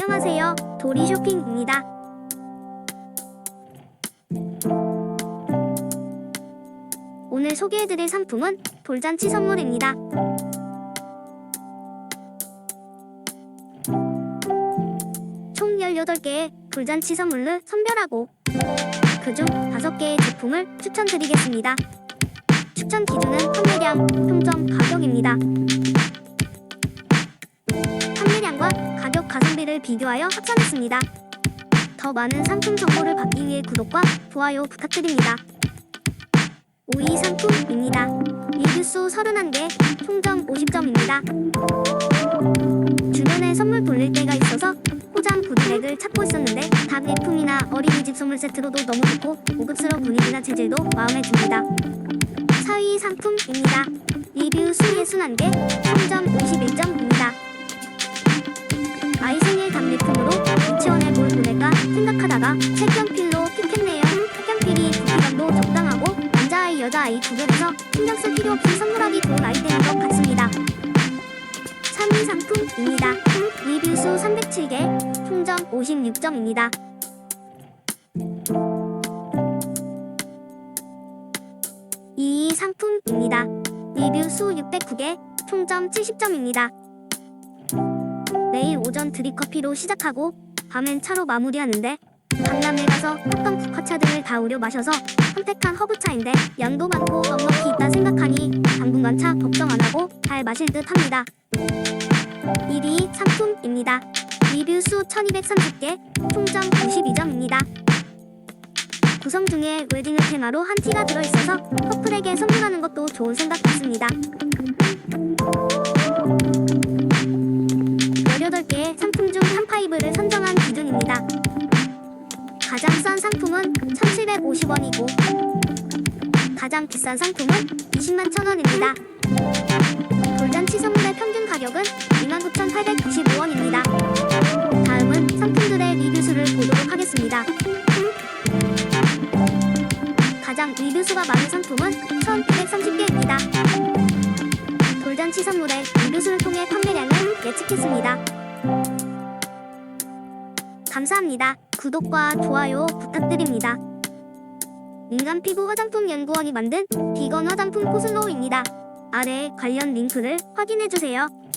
안녕하세요. 도리 쇼핑입니다. 오늘 소개해드릴 상품은 돌잔치 선물입니다. 총 18개의 돌잔치 선물을 선별하고 그중 5개의 제품을 추천드리겠습니다. 추천 기준은 판매량, 평점, 가격입니다. 가성비를 비교하여 합산했습니다. 더 많은 상품 정보를 받기 위해 구독과 좋아요 부탁드립니다. 5위 상품입니다. 리뷰수 31개, 총점 50점입니다. 주변에 선물 돌릴 때가 있어서 포장 부드랙을 찾고 있었는데 닭 예품이나 어린이집 선물 세트로도 너무 좋고 고급스러운 분위기나 재질도 마음에 듭니다. 4위 상품입니다. 리뷰 수 61개, 총점 51점입니다. 생각하다가 색연필로 픽했네요. 색연필이 두께감도 적당하고 남자아이 여자아이 구별해서 신경 쓸 필요 없이 선물하기 좋은 아이템인 것 같습니다. 3위 상품입니다. 리뷰 수 307개, 총점 56점입니다. 2위 상품입니다. 리뷰 수 609개, 총점 70점입니다. 내일 오전 드립커피로 시작하고 밤엔 차로 마무리하는데 강남에 가서 핫던 국화차 등을 다 우려 마셔서 선택한 허브차인데 양도 많고 넉넉히 있다 생각하니 당분간 차 걱정 안 하고 잘 마실 듯 합니다. 1위 상품입니다. 리뷰 수 1230개, 총점 92점입니다. 구성 중에 웨딩을 테마로 한 티가 들어있어서 커플에게 선물하는 것도 좋은 생각 같습니다. 18개의 가장 싼 상품은 1,750원이고 가장 비싼 상품은 20만 1,000원입니다. 돌잔치 선물의 평균 가격은 29,895원입니다. 다음은 상품들의 리뷰수를 보도록 하겠습니다. 가장 리뷰수가 많은 상품은 1,930개입니다. 돌잔치 선물의 리뷰수를 통해 판매량을 예측했습니다. 감사합니다. 구독과 좋아요 부탁드립니다. 민간 피부 화장품 연구원이 만든 비건 화장품 코슬로우입니다. 아래 관련 링크를 확인해주세요.